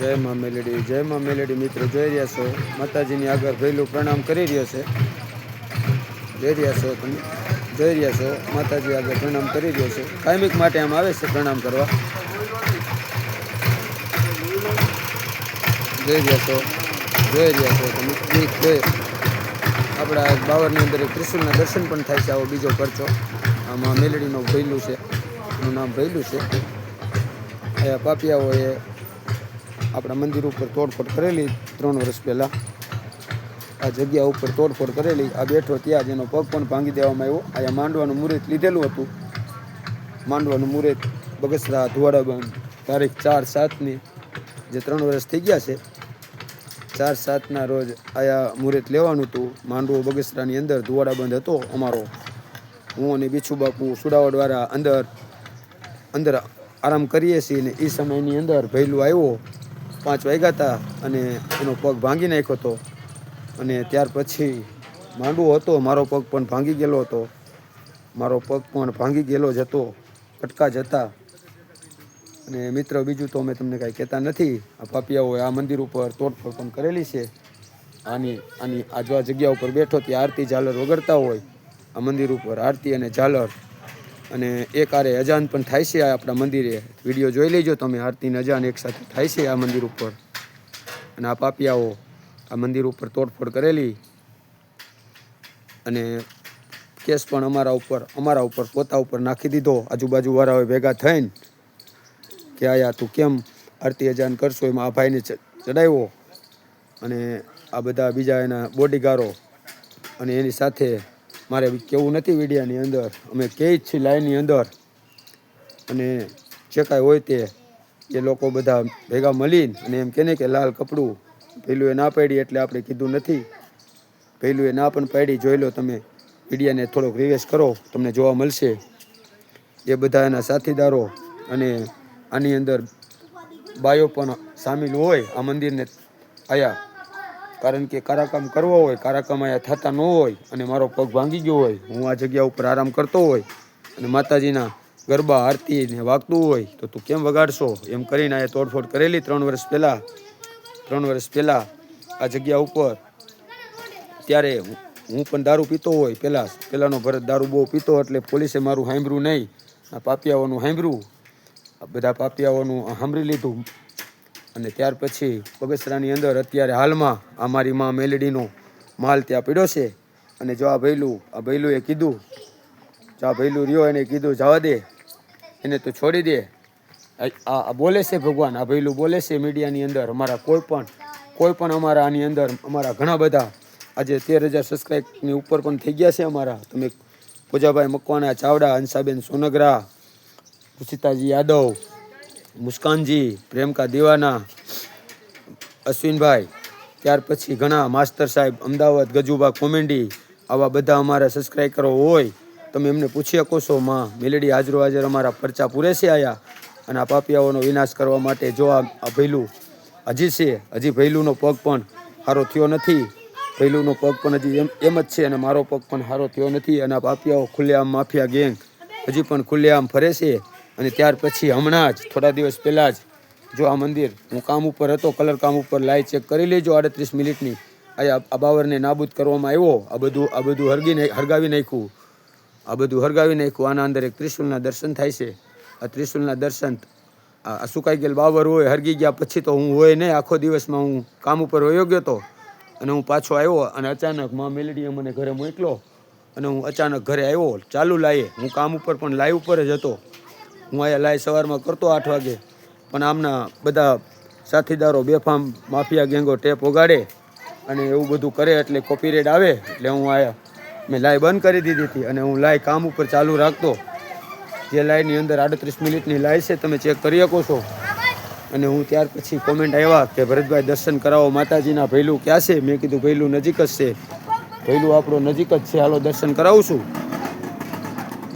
જય મા મેલેડી, જય મા મેલેડી મિત્રો, જોઈ રહ્યા છો? માતાજીની આગળ ભૈલું પ્રણામ કરી રહ્યો છે. જોઈ રહ્યા છો તમે? જોઈ રહ્યા છો? માતાજી આગળ પ્રણામ કરી રહ્યો છે. કાયમિક માટે આમ આવે છે પ્રણામ કરવા. જોઈ રહ્યા છો? જોઈ રહ્યા છો તમે? એક બે આપણા બાવરની અંદર એક ત્રિશુલના દર્શન પણ થાય છે આવો બીજો ખર્ચો આમાં મેલેડીનો ભૈલું છે. એનું નામ ભૈલું છે. પાપિયાઓએ આપણા મંદિર ઉપર તોડફોડ કરેલી ત્રણ વર્ષ પહેલાં. આ જગ્યા ઉપર તોડફોડ કરેલી. આ બેઠો ત્યાં જ એનો પગ પણ ભાંગી દેવામાં આવ્યો. અહીંયા માંડવાનું મુહૂર્ત લીધેલું હતું. માંડવાનું મુહૂર્ત બગસરા ધુવાડા તારીખ ચાર સાતની જે ત્રણ વર્ષ થઈ ગયા છે. ચાર સાતના રોજ આયા મુહૂર્ત લેવાનું હતું. માંડવો બગસરાની અંદર ધુવાડા બંધ હતો અમારો. હું અને બીછુ બાપુ સુડાવડવાળા અંદર અંદર આરામ કરીએ છીએ ને એ સમયની અંદર ભૈલું આવ્યો. પાંચ વાગ્યા હતા અને એનો પગ ભાંગી નાખ્યો હતો. અને ત્યાર પછી માંડવો હતો, મારો પગ પણ ભાંગી ગયેલો હતો. મારો પગ પણ ભાંગી ગયેલો જ હતો કટકા જ હતા. અને મિત્ર, બીજું તો અમે તમને કાંઈ કહેતા નથી. આ પાપિયાઓએ આ મંદિર ઉપર તોડફોડ પણ કરેલી છે. આની આની આજવા જગ્યા ઉપર બેઠો ત્યાં આરતી ઝાલર વગરતા હોય. આ મંદિર ઉપર આરતી અને ઝાલર અને એક આરે અજાન પણ થાય છે આ આપણા મંદિરે. વીડિયો જોઈ લેજો તમે આરતી અને અજાન એકસાથે થાય છે આ મંદિર ઉપર. અને આ પાપિયાઓ આ મંદિર ઉપર તોડફોડ કરેલી. અને કેસ પણ અમારા ઉપર અમારા ઉપર, પોતા ઉપર નાખી દીધો. આજુબાજુવાળાઓએ ભેગા થઈને કે આયા, તું કેમ આરતી અજાન કરશો? એમાં આ ભાઈને ચડાવ્યો. અને આ બધા બીજા એના બોડીગારો અને એની સાથે મારે કેવું નથી વિડીયાની અંદર. અમે કહે જ છીએ લાઈનની અંદર. અને જે કાંઈ હોય તે એ લોકો બધા ભેગા મળીને અને એમ કહે કે લાલ કપડું પેલું એ ના પાડી એટલે આપણે કીધું નથી. પેલું એ ના પણ પાડી. જોઈ લો તમે વિડીયાને થોડોક રિવેસ કરો, તમને જોવા મળશે. એ બધા એના સાથીદારો અને આની અંદર બાયો પણ સામેલ હોય આ મંદિરને આયા. કારણ કે કારાકામ કરવો હોય, કારાકામ અહીંયા થતા ન હોય અને મારો પગ ભાંગી ગયો હોય, હું આ જગ્યા ઉપર આરામ કરતો હોય અને માતાજીના ગરબા, આરતીને વાગતું હોય, તો તું કેમ વગાડશો? એમ કરીને આ તોડફોડ કરેલી ત્રણ વર્ષ પહેલાં, ત્રણ વર્ષ પહેલાં આ જગ્યા ઉપર. ત્યારે હું પણ દારૂ પીતો હોય પહેલાં, પહેલાંનો ભરત દારૂ બહુ પીતો એટલે પોલીસે મારું સાંભળ્યું નહીં. આ પાપિયાઓનું સાંભળ્યું. બધા પાપિયાઓનું સાંભળી લીધું. અને ત્યાર પછી બગસરાની અંદર અત્યારે હાલમાં અમારી મા મેલેડીનો માલ ત્યાં પીડ્યો છે. અને જો આ ભૈલું આ ભૈલું એ કીધું, જો આ ભૈલું રહ્યો એને કીધું, જવા દે, એને તો છોડી દે. આ બોલે છે ભગવાન, આ ભૈલું બોલે છે મીડિયાની અંદર અમારા કોઈ પણ કોઈ પણ અમારા આની અંદર, અમારા ઘણા બધા આજે તેર હજાર સબસ્ક્રાઈબની ઉપર પણ થઈ ગયા છે અમારા. તમે પૂજાભાઈ મકવાણા, ચાવડા, હંસાબેન સોનગરા સીતાજી યાદવ મુસ્કાનજી, પ્રેમકા દીવાના, અશ્વિનભાઈ, ત્યાર પછી ઘણા માસ્તર સાહેબ, અમદાવાદ ગજુબા કોમેડી, આવા બધા અમારા સબસ્ક્રાઈબરો હોય, તમે એમને પૂછી શકો છો, માં, મેલેડી હાજરો હાજર અમારા પરચા પૂરે આયા? અને આ પાપિયાઓનો વિનાશ કરવા માટે જો આ ભૈલું હજી છે, હજી ભૈલુંનો પગ પણ સારો થયો નથી. ભૈલુંનો પગ પણ હજી એમ એમ જ છે અને મારો પગ પણ સારો થયો નથી અને આ પાપિયાઓ ખુલ્લેઆમ માફિયા ગેંગ હજી પણ ખુલ્લેઆમ ફરે છે. અને ત્યાર પછી હમણાં જ, થોડા દિવસ પહેલાં જ, જો આ મંદિર, હું કામ ઉપર હતો, કલર કામ ઉપર લાઈ ચેક કરી લેજો આડત્રીસ મિનિટની. આ બાવરને નાબૂદ કરવામાં આવ્યો. આ બધું આ બધું હરગી હરગાવી નાખ્યું. આ બધું હરગાવી નાખ્યું. આના અંદર એક ત્રિશુલના દર્શન થાય છે. આ ત્રિશુલના દર્શન આ આ સુકાઈ ગયેલ બાવર હોય, હરગી ગયા પછી તો હું હોય નહીં. આખો દિવસમાં હું કામ ઉપર વયો ગયો હતો અને હું પાછો આવ્યો અને અચાનકમાં મેલડીએ મને ઘરે મોકલો અને હું અચાનક ઘરે આવ્યો. ચાલુ લાઈએ હું કામ ઉપર પણ લાઈવ ઉપર જ હતો. હું અહીંયા લાઈ સવારમાં કરતો આઠ વાગે. પણ આમના બધા સાથીદારો બેફામ માફિયા ગેંગો ટેપ ઓગાડે અને એવું બધું કરે એટલે કોપીરેટ આવે એટલે હું આયા મેં લાઈ બંધ કરી દીધી હતી અને હું લાઈ કામ ઉપર ચાલુ રાખતો. જે લાઈની અંદર આડત્રીસ મિનિટની લાઈ છે તમે ચેક કરી શકો છો. અને હું ત્યાર પછી કોમેન્ટ આવ્યા કે ભરતભાઈ દર્શન કરાવો માતાજીના ભૈલું ક્યાં છે? મેં કીધું ભૈલું નજીક જ છે. ભૈલું આપણો નજીક જ છે. હાલો દર્શન કરાવું છું.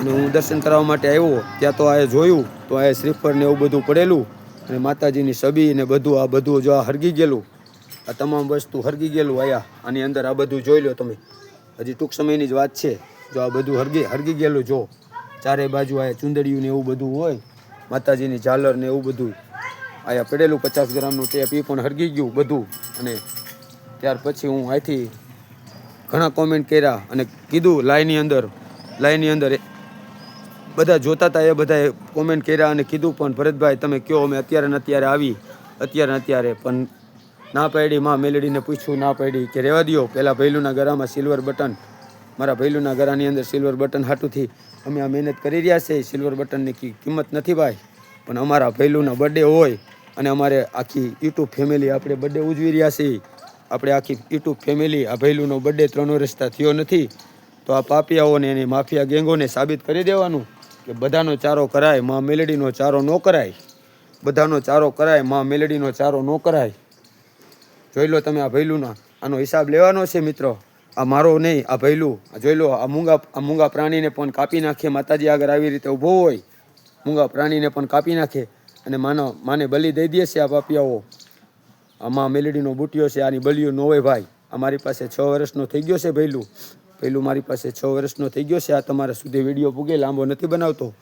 અને હું દર્શન કરવા માટે આવ્યો, ત્યાં તો આ જોયું, તો આ શ્રીફળ ને એવું બધું પડેલું, અને માતાજીની સબી ને બધું, આ બધું જો આ હરગી ગયેલું, આ તમામ વસ્તુ હરગી ગયેલું આયા, આની અંદર આ બધું જોઈ લો તમે. હજી ટૂંક સમયની જ વાત છે, જો આ બધું હરગી હરગી ગયેલું જો. ચારે બાજુ આ ચુંદડિયું ને એવું બધું હોય, માતાજીની ઝાલર ને એવું બધું. આયા પડેલું પચાસ ગ્રામનું ટેપ એ પણ હરગી ગયું બધું. અને ત્યાર પછી હું અહીંથી ઘણા કોમેન્ટ કર્યા અને કીધું લાઈનની અંદર લાઈનની અંદર બધા જોતા હતા એ બધાએ કોમેન્ટ કર્યા અને કીધું, પણ ભરતભાઈ, તમે કહો અમે અત્યારે ને અત્યારે આવી. અત્યારે ને અત્યારે. પણ ના પાડી. માં મેલડીને પૂછ્યું, ના પાડી. કે રહેવા દ્યો પહેલાં ભૈલુના ગરામાં સિલ્વર બટન મારા ભૈલુના ગરાની અંદર સિલ્વર બટન હાટુથી અમે આ મહેનત કરી રહ્યા છે. સિલ્વર બટનની કિંમત નથી ભાઈ, પણ અમારા ભૈલુના બર્થડે હોય અને અમારે આખી યુટ્યુબ ફેમિલી આપણે બર્થડે ઉજવી રહ્યા છીએ. આપણે આખી યુટ્યુબ ફેમિલી આ ભૈલુનો બર્થડે ત્રણ વર્ષતા થયો નથી. તો આ પાપિયાઓને અને માફિયા ગેંગોને સાબિત કરી દેવાનું. કે બધાનો ચારો કરાય, માં મેલડીનો ચારો ન કરાય. બધાનો ચારો કરાય, માં મેલડીનો ચારો ન કરાય. જોઈ લો તમે આ ભૈલુના. આનો હિસાબ લેવાનો છે મિત્રો. આ મારો નહીં, આ ભૈલું. આ જોઈ લો, આ મૂંગા આ મૂંગા પ્રાણીને પણ કાપી નાખે, માતાજી આગળ આવી રીતે ઊભો હોય. મૂંગા પ્રાણીને પણ કાપી નાખે અને માનો, માને બલી દઈ દે છે આ પાપિયાઓ. આમાં મેલડીનો બુટિયો છે, આની બલિયો ન હોય ભાઈ. અમારી પાસે છ વર્ષનો થઈ ગયો છે ભૈલું. ભૈલું મારી પાસે છ વર્ષનો થઈ ગયો છે, આ તમારા સુધી વીડિયો પૂગે, લાંબો નથી બનાવતો.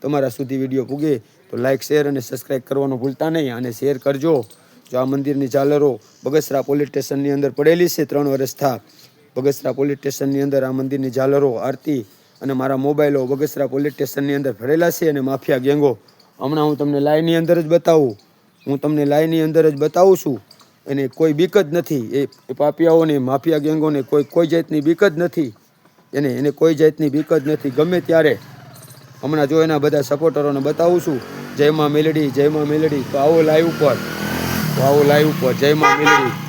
તમારા સુધી વીડિયો પૂગે તો લાઇક શેર અને સબસ્ક્રાઈબ કરવાનું ભૂલતા નહીં અને શેર કરજો. જો આ મંદિરની ઝાલરો બગસરા પોલીસ સ્ટેશનની અંદર પડેલી છે, ત્રણ વર્ષ થા. બગસરા પોલીસ સ્ટેશનની અંદર આ મંદિરની ઝાલરો, આરતી અને મારા મોબાઈલો બગસરા પોલીસ સ્ટેશનની અંદર ભરેલા છે અને માફિયા ગેંગો. હમણાં હું તમને લાઈનની અંદર જ બતાવું. હું તમને લાઈનની અંદર જ બતાવું છું. એને કોઈ બીક જ નથી. એ પાપિયાઓને, માફિયા ગેંગોને કોઈ કોઈ જાતની બીક જ નથી. એને એને કોઈ જાતની બીક જ નથી. ગમે ત્યારે. હમણાં જો એના બધા સપોર્ટરોને બતાવું છું. જય માં મેલડી, જય માં મેલડી. તો આવો લાઈવ ઉપર. તો આવો લાઈવ ઉપર. જય માં મેલડી.